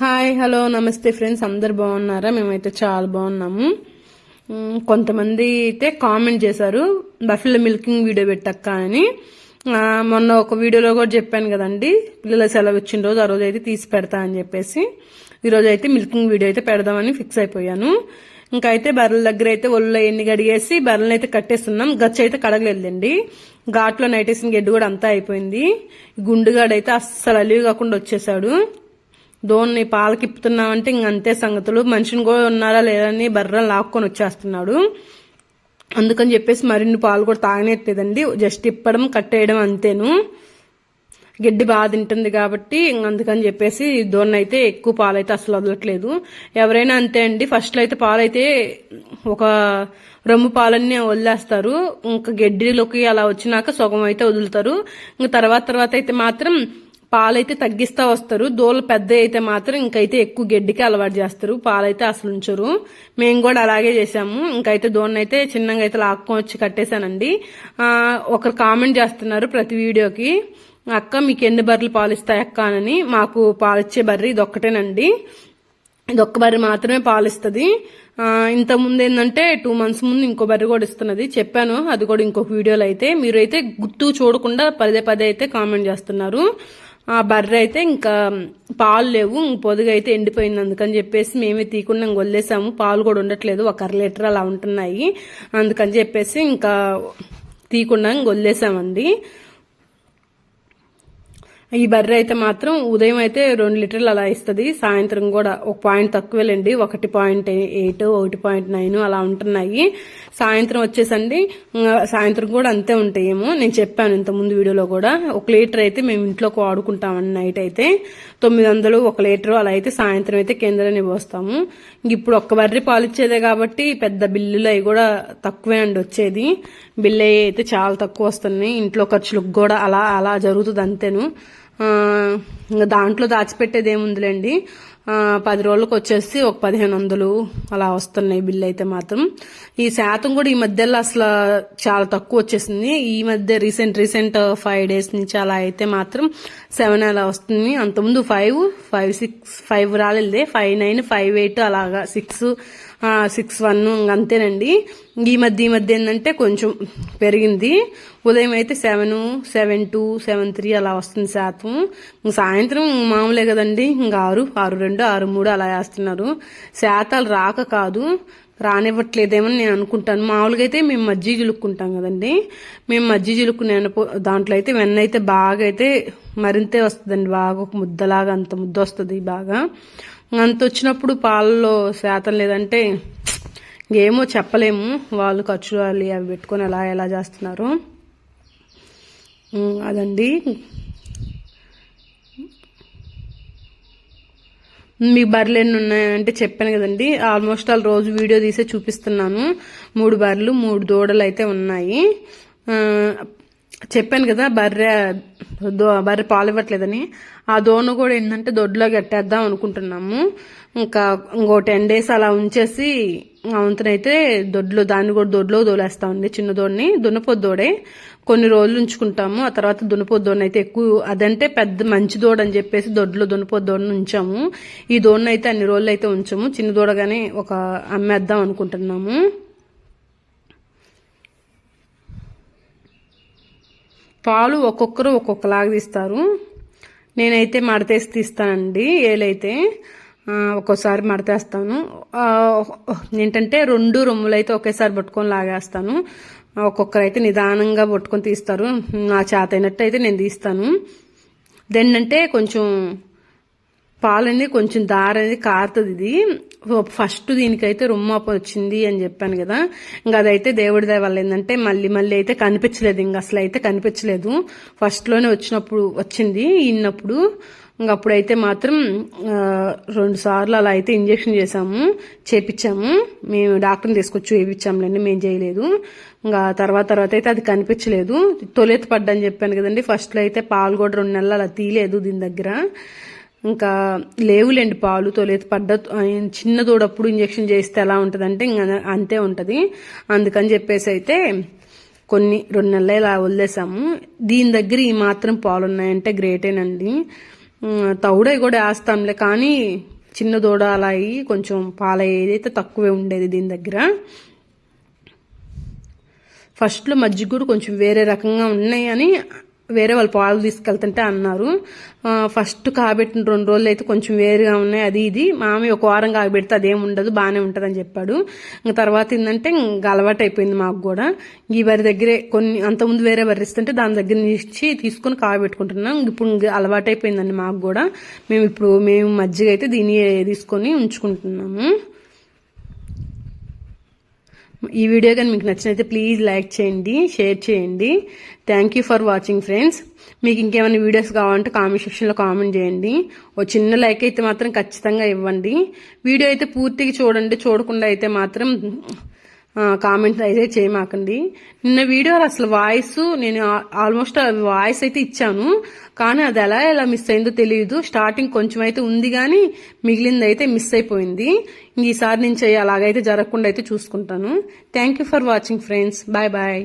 Hi hello నమస్తే friends అందరు బాగున్నారా? మేమైతే చాలా బాగున్నాము. కొంతమంది అయితే కామెంట్ చేశారు బఫెలో మిల్కింగ్ వీడియో పెట్టక్క అని. మొన్న ఒక వీడియోలో కూడా చెప్పాను కదండి పిల్లల సెలవు ఇచ్చిన రోజు ఆ రోజు అయితే తీసి పెడతా అని చెప్పేసి. ఈరోజు అయితే మిల్కింగ్ వీడియో అయితే పెడదామని ఫిక్స్ అయిపోయాను. ఇంకా అయితే బర్రెల దగ్గర అయితే ఒళ్ళు ఎన్ని గడిగేసి బర్రెలను అయితే కట్టేస్తున్నాం. గచ్చ అయితే కడగలేదండి ఘాట్లో నైటేసిన గడ్డి కూడా అంతా అయిపోయింది. గుండుగాడైతే అస్సలు అలివి కాకుండా వచ్చేసాడు. దోన్ని పాలకిప్పుతున్నామంటే ఇంక అంతే సంగతులు. మనిషిని కూడా ఉన్నారా లేదని బర్రెలు లాక్కొని వచ్చేస్తున్నాడు. అందుకని చెప్పేసి మరిన్ని పాలు కూడా తాగనేట్లేదండి జస్ట్ ఇప్పడం కట్టేయడం అంతేను. గడ్డి బాగా తింటుంది కాబట్టి అందుకని చెప్పేసి దోన్న అయితే ఎక్కువ పాలైతే అసలు వదలట్లేదు. ఎవరైనా అంతే అండి. ఫస్ట్లో అయితే పాలైతే ఒక రొమ్ము పాలన్నీ వదిలేస్తారు. ఇంకా గడ్డిలోకి అలా వచ్చినాక సగం అయితే వదులుతారు. ఇంకా తర్వాత తర్వాత అయితే మాత్రం పాలైతే తగ్గిస్తా వస్తారు. దోళ్ళు పెద్ద అయితే మాత్రం ఇంకైతే ఎక్కువ గడ్డికి అలవాటు చేస్తారు. పాలైతే అసలు ఉంచరు. మేము కూడా అలాగే చేసాము ఇంకైతే దోన్న అయితే చిన్నగా అయితే లాక్కొని వచ్చి కట్టేశానండి. ఒకరు కామెంట్ చేస్తున్నారు ప్రతి వీడియోకి. అక్క మీకు ఎన్ని బర్రెలు పాలిస్తాయి అక్క అని మాకు పాలిచ్చే బర్రె ఇది ఒక్కటేనండి ఇది ఒక్క బర్రె మాత్రమే పాలిస్తుంది. ఇంతకుముందు ఏంటంటే టూ మంత్స్ ముందు ఇంకో బర్రె కూడా ఇస్తున్నది. చెప్పాను. అది కూడా ఇంకొక వీడియోలో అయితే. మీరు అయితే గుర్తు చూడకుండా పదే పదే అయితే కామెంట్ చేస్తున్నారు. ఆ బర్రె అయితే ఇంకా పాలు లేవు ఇంక పొదుగు అయితే ఎండిపోయింది అందుకని చెప్పేసి మేమే తీకుండా వదిలేసాము పాలు కూడా ఉండట్లేదు ఒక అర లీటర్ అలా ఉంటున్నాయి. అందుకని చెప్పేసి ఇంకా తీకుండా వదిలేసామండి ఈ బర్రె అయితే మాత్రం ఉదయం అయితే రెండు లీటర్లు అలా ఇస్తుంది. సాయంత్రం కూడా ఒక పాయింట్ తక్కువేలండి. ఒకటి పాయింట్ ఎయిట్ ఒకటి పాయింట్ నైన్ అలా ఉంటున్నాయి. సాయంత్రం వచ్చేసండి. సాయంత్రం కూడా అంతే ఉంటాయేమో. నేను చెప్పాను ఇంత ముందు వీడియోలో కూడా. ఒక లీటర్ అయితే మేము ఇంట్లోకి వాడుకుంటామండి నైట్ అయితే. తొమ్మిది వందలు ఒక లీటర్ అలా అయితే సాయంత్రం అయితే కేంద్రాన్ని పోస్తాము. ఇప్పుడు ఒక్క బర్రె పాలిచ్చేదే కాబట్టి పెద్ద బిల్లులు అవి కూడా తక్కువే అండి వచ్చేది. బిల్లు అవి అయితే చాలా తక్కువ వస్తున్నాయి. ఇంట్లో ఖర్చులకు కూడా అలా అలా జరుగుతుంది అంతేను. దాంట్లో దాచిపెట్టేది ఏముందిలేండి? పది రోజులకు వచ్చేసి ఒక పదిహేను వందలు అలా వస్తున్నాయి బిల్లు అయితే మాత్రం. ఈ శాతం కూడా ఈ మధ్యలో అసలు చాలా తక్కువ వచ్చేసింది. ఈ మధ్య రీసెంట్ రీసెంట్ ఫైవ్ డేస్ నుంచి అలా అయితే మాత్రం సెవెన్ అలా వస్తుంది. అంతకుముందు ఫైవ్ ఫైవ్ సిక్స్ ఫైవ్ రాలేదు. ఫైవ్ నైన్ ఫైవ్ ఎయిట్ అలాగా సిక్స్ సిక్స్ వన్ అంతేనండి. ఈ మధ్య ఈ మధ్య ఏంటంటే కొంచెం పెరిగింది. ఉదయం అయితే seven seven two seven three అలా వస్తుంది శాతం. ఇంక సాయంత్రం మామూలే కదండి. ఇంకా ఆరు ఆరు రెండు ఆరు మూడు అలా వేస్తున్నారు. శాతాలు రాక కాదు. రానివ్వట్లేదేమని నేను అనుకుంటాను. మామూలుగా అయితే మేము మజ్జి చిలుక్కుంటాం కదండి. మేము మజ్జి చిలుక్కునే దాంట్లో అయితే వెన్న అయితే బాగా అయితే మరింతే వస్తుందండి. బాగా ఒక ముద్దలాగా అంత ముద్ద వస్తుంది బాగా. అంత వచ్చినప్పుడు పాలలో శాతం లేదంటే ఏమో చెప్పలేము. వాళ్ళు ఖర్చులు వాళ్ళు అవి పెట్టుకొని ఎలా ఎలా చేస్తున్నారు. అదండి. మీ బర్రెలు ఎన్ని ఉన్నాయంటే చెప్పాను కదండి. ఆల్మోస్ట్ ఆల్ రోజు వీడియో తీసే చూపిస్తున్నాను. మూడు బర్రెలు మూడు దూడలు అయితే ఉన్నాయి. చెప్పాను కదా బర్రె దో బర్రె పాలు ఇవ్వట్లేదని. ఆ దోను కూడా ఏంటంటే దొడ్లో కట్టేద్దాం అనుకుంటున్నాము. ఇంకా ఇంకో టెన్ డేస్ అలా ఉంచేసి అవంతనైతే దొడ్లో దాన్ని కూడా దొడ్లో దోలేస్తామండి చిన్న దోడిని దున్నపోతు దోడే కొన్ని రోజులు ఉంచుకుంటాము. ఆ తర్వాత దున్నపోతు దోడిని అయితే ఎక్కువ అదంటే పెద్ద మంచి దూడ అని చెప్పేసి దొడ్లో దున్నపోతు దోడని ఉంచాము. ఈ దోడిని అయితే అన్ని రోజులు అయితే ఉంచాము. చిన్న దూడగానే ఒక అమ్మేద్దాం అనుకుంటున్నాము. పాలు ఒక్కొక్కరు ఒక్కొక్కలాగా తీస్తారు. నేనైతే మడతేసి తీస్తానండి ఏలైతే. ఒక్కోసారి మడతేస్తాను ఏంటంటే రెండు రొమ్ములు అయితే ఒకేసారి పట్టుకొని లాగేస్తాను. ఒక్కొక్కరు అయితే నిదానంగా పట్టుకొని తీస్తారు. నా చేత అయినట్టు అయితే నేను తీస్తాను. దెన్ అంటే కొంచెం పాలనేది కొంచెం దార అనేది కారుతుంది ఇది. ఫస్ట్ దీనికైతే రుమ్మాప వచ్చింది అని చెప్పాను కదా. ఇంకా అదైతే దేవుడి దయ వల్ల ఏంటంటే మళ్ళీ మళ్ళీ అయితే కనిపించలేదు. ఇంకా అసలు అయితే కనిపించలేదు ఫస్ట్లోనే వచ్చినప్పుడు వచ్చింది ఇన్నప్పుడు ఇంకా అప్పుడైతే మాత్రం రెండు సార్లు అలా అయితే ఇంజెక్షన్ చేసాము చేపించాము మేము డాక్టర్ని తీసుకొచ్చి వేయించాములేండి మేము చేయలేదు. ఇంకా తర్వాత తర్వాత అయితే అది కనిపించలేదు. తొలేత పడ్డని చెప్పాను కదండి ఫస్ట్లో అయితే పాలు కూడా రెండు నెలలు అలా తీయలేదు దీని దగ్గర. ఇంకా లేవులేండి పాలు తొలేత పడ్డ చిన్న దూడప్పుడు ఇంజెక్షన్ చేస్తే ఎలా ఉంటుందంటే ఇంకా అంతే ఉంటుంది. అందుకని చెప్పేసి అయితే కొన్ని రెండు నెలలు ఇలా వదిలేసాము. దీని దగ్గర ఈ మాత్రం పాలు ఉన్నాయంటే గ్రేటేనండి. ఉమ్, తౌడై కూడా వేస్తాంలే కానీ చిన్న దూడ అలా అయ్యి కొంచెం పాల ఏదైతే తక్కువే ఉండేది దీని దగ్గర. ఫస్ట్లో మజ్జిగ కూడా కొంచెం వేరే రకంగా ఉన్నాయని వేరే వాళ్ళు పాలు తీసుకెళ్తుంటే అన్నారు. ఫస్ట్ కాబెట్టిన రెండు రోజులు అయితే కొంచెం వేరుగా ఉన్నాయి. అది ఇది. మామి ఒక వారం కాబెడితే అదేం ఉండదు బాగానే ఉంటుంది అని చెప్పాడు. ఇంకా తర్వాత ఏంటంటే ఇంకా అలవాటు అయిపోయింది మాకు కూడా. ఈ వరి దగ్గరే కొన్ని అంతకుముందు వేరే వరి ఇస్తుంటే దాని దగ్గర నుంచి తీసుకొని కాబెట్టుకుంటున్నాం. ఇప్పుడు ఇంక అలవాటు అయిపోయిందండి మాకు కూడా. మేము ఇప్పుడు మేము మజ్జిగ అయితే దీన్ని తీసుకొని ఉంచుకుంటున్నాము. ఈ వీడియో కానీ మీకు నచ్చినైతే ప్లీజ్ లైక్ చేయండి షేర్ చేయండి. Thank you for watching friends మీకు ఇంకేమైనా వీడియోస్ కావాలంటే కామెంట్ సెక్షన్లో కామెంట్ చేయండి. ఓ చిన్న లైక్ అయితే మాత్రం ఖచ్చితంగా ఇవ్వండి. వీడియో అయితే పూర్తిగా చూడండి చూడకుండా అయితే మాత్రం కామెంట్ అయితే చేయమాకండి. నిన్న వీడియోలో అసలు వాయిస్ నేను ఆల్మోస్ట్ వాయిస్ అయితే ఇచ్చాను. కానీ అది ఎలా ఎలా మిస్ అయిందో తెలియదు. స్టార్టింగ్ కొంచెం అయితే ఉంది కానీ మిగిలింది అయితే మిస్ అయిపోయింది. ఇంక ఈసారి నుంచి అలాగైతే జరగకుండా అయితే చూసుకుంటాను. Thank you for watching friends bye bye